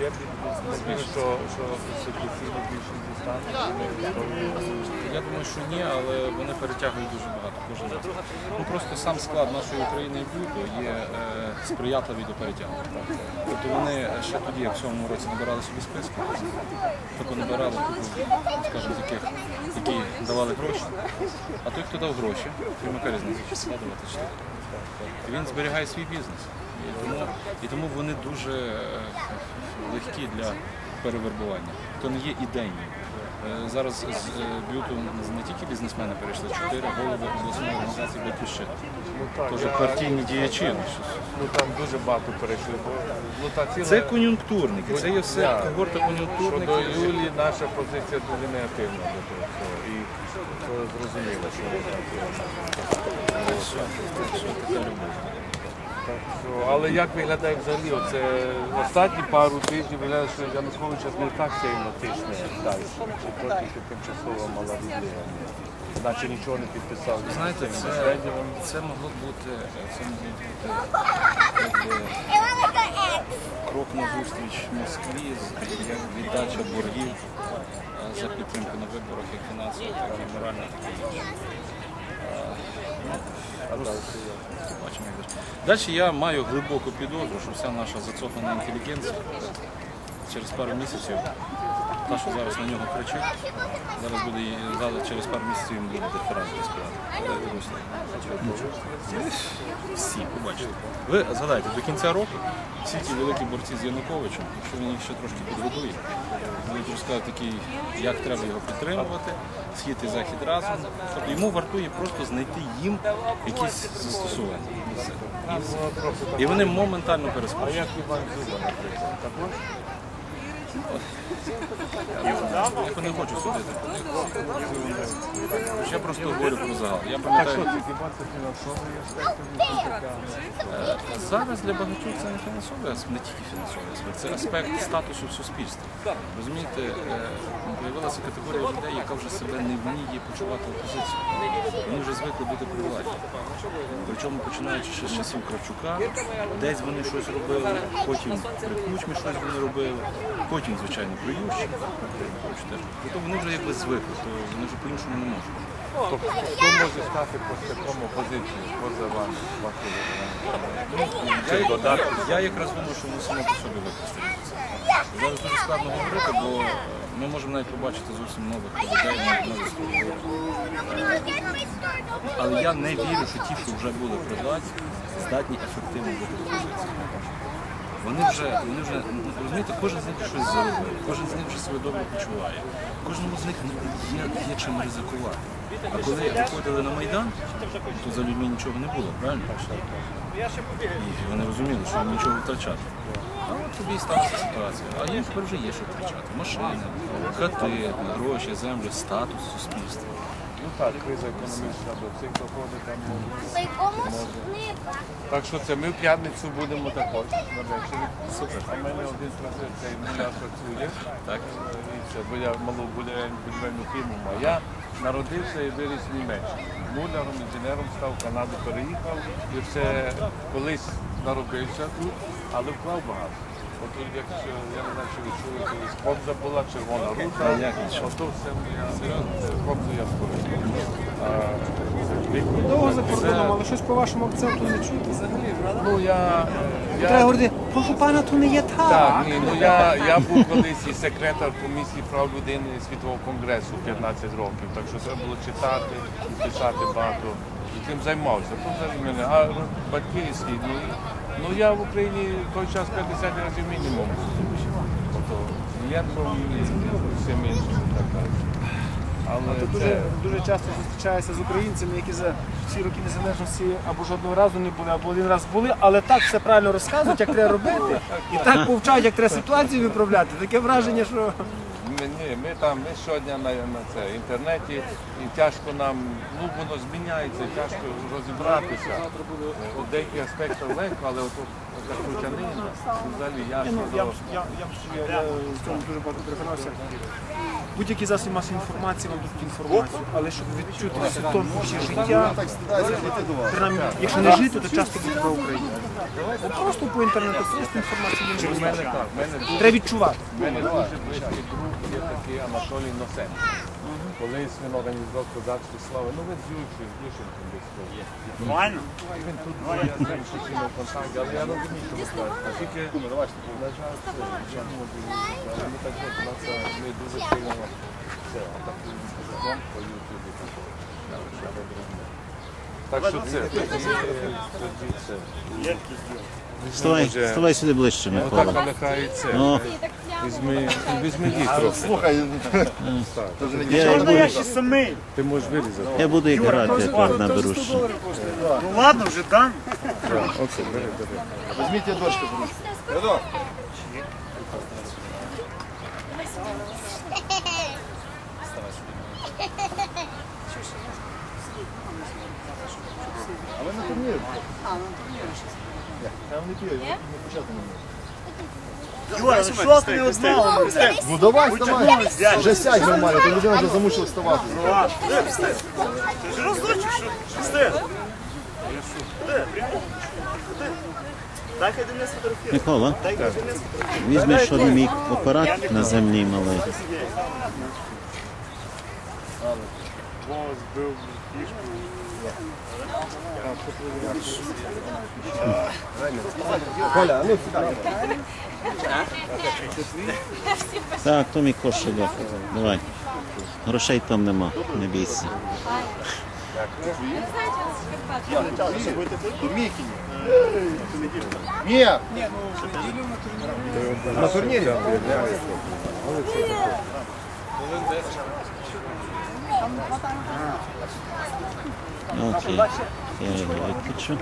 Є можливо, що, що ситуаційно більше дістане. Я думаю, що ні, але вони перетягують дуже багато кожен раз. Ну просто сам склад нашої України і бюджету є е, сприятливий до перетягування. Тобто вони ще тоді, як в цьому році набирали собі списки, тобто набирали, типу, скажімо, таких, які давали гроші. А той, хто дав гроші, яка різниця, складувати чи. І він зберігає свій бізнес. І тому, і тому вони дуже е, легкі для перевербування. То не є ідейні. Е, Зараз з е, б'юту не тільки бізнесмени перейшли, чотири голови обласної організації батьківщини. Ну, так, я- партійні діячі. ну, Ну там дуже багато перейшли. Бо, ну, та ціла, Це кон'юнктурники, це є все Я. когорта Щодо кон'юнктурників. Юлії наша позиція дуже негативна до того. І це зрозуміло, що вона. Що, що таке любов? Що, але як виглядає взагалі? Оце останні пару тижнів виглядає, що Янукович не так сильно тисне далі. Чи то тільки тимчасова мала відлига. Наче нічого не підписав. Знаєте, це, це могло бути, це могло бути якби, крок на зустріч Москві, як віддача боргів за підтримку на виборах як фінансово, так і морально. Далі я маю глибоку підозру, що вся наша зацохана інтелігенція через пару місяців, та, що зараз на нього кричить, зараз буде зараз через пару місяців їм буде диференцію співати. Всі, побачите. Ви згадайте, до кінця року всі ті великі борці з Януковичем, якщо він їх ще трошки підготує, розкажуть такий, як треба його підтримувати, схід і захід разом. Тобто йому вартує просто знайти їм якісь застосування. І вони моментально А як Іван Зуба, наприклад? Також? Я не хочу судити. Я просто говорю про загал. Я пам'ятаю, Е, Зараз для багатьох це не фінансовий аспект, не тільки фінансовий аспект, це аспект статусу в суспільстві. Розумієте, е, з'явилася категорія людей, яка вже себе не вміє почувати опозицію. Вони вже звикли бути при владі. Причому починаючи ще з часів Кравчука, десь вони щось робили, потім при Кучмі щось вони робили, потім, звичайно, при Ющенку. Тобто вони вже якби звикли, то вони вже по-іншому не можуть. Тобто, хто може стати по такому позиції поза вами? Я, якраз думаю, що ми само по собі використаємося. Зараз дуже складно говорити, бо ми можемо навіть побачити зовсім нових людей, нових нових. Але я не вірю, що ті, хто вже були при владі, здатні ефективно бути в опозиції. Вони вже, вони вже, розумієте, кожен з них щось заробив, кожен з них вже себе добре почуває. Кожному з них є, є чим ризикувати. А коли виходили на Майдан, то за людьми нічого не було, правильно? І вони розуміли, що нічого втрачати. А от тобі і сталася ситуація. А їм тепер вже є що втрачати. Машини, хати, гроші, землі, статус суспільства. Ну так, криза економічна до цих доходить там. Так що це ми в п'ятницю будемо також. Супер. А в мене один працює, цей муляр працює. Так? І це, бо я малу будівельну фірму маю. Я народився і виріс в Німеччині. Муляром, інженером став, в Канаду переїхав і все колись наробився тут, але вклав багато. От тут, якщо я не знаю, чи ви чули, колись Хобза була, червона рута. Ото все моя Хобзу я створив. Довго за кордоном, але щось по вашому акценту не чути взагалі, правда? Ну я, я Треба говорити, прошу пана, то не є так. Так, ні, ну я, я був колись і секретар комісії прав людини Світового конгресу 15 років, так що треба було читати і писати багато. І тим займався. Взагалі мене. А батьки і слід. Ну, я в Україні той час 50 разів мінімум був. Тобто клієнтом і всім іншим так далі. Але Ти це, дуже, дуже часто зустрічаєшся з українцями, які за всі роки незалежності або жодного разу не були, або один раз були, але так все правильно розказують, як треба робити, і так повчають, як треба ситуацію виправляти. Таке враження, що ні, ми там ми щодня на, на це інтернеті і тяжко нам, ну воно зміняється, тяжко розібратися. У деяких аспектах легко, але от, крутянина. Взагалі Ні, ясно. я, я, я, я в цьому дуже багато переконався. Будь-які засоби масової інформації вам дадуть інформацію, але щоб відчути всі тонкощі життя, принаймні, якщо не жити, то часто буде в Україні. От Просто по інтернету, просто інформацію не У мене так, в мене дуже Треба відчувати. У мене дуже близький друг є такий Анатолій Носен. Колись він організував козацьку славу. Ну ви з Юрчем, з Ющенком десь був. Нормально? Він тут був, я з ним постійно в контакті, але я розумію, ви на ми так у нас ми дуже сильно це, атакуємо закон по Ютубі. Так що це, тоді, це. Вставай, вставай сюди ближче, Микола. Ну, так, але хай це. Ну, Візьми, візьми їх трохи. Слухай, я, я буду, ще самий? Ти можеш вирізати. я буду і грати, я так наберу ще. Ну ладно, вже дам. Оце, бери, бери. Візьміть я дошку. Але на турнір. Там не п'ють, не почати не Юра, ну що ти не одного? Ну давай, вставай. Вже сядь нормально, то людина вже замучила вставати. Ти ж розлучиш, що стив. Так, я. Микола, візьмеш один мій апарат на землі малий. Так, то мій кошик. Давай. Грошей там нема, не бійся. Ні. На турнірі. Окей. Я його виключу.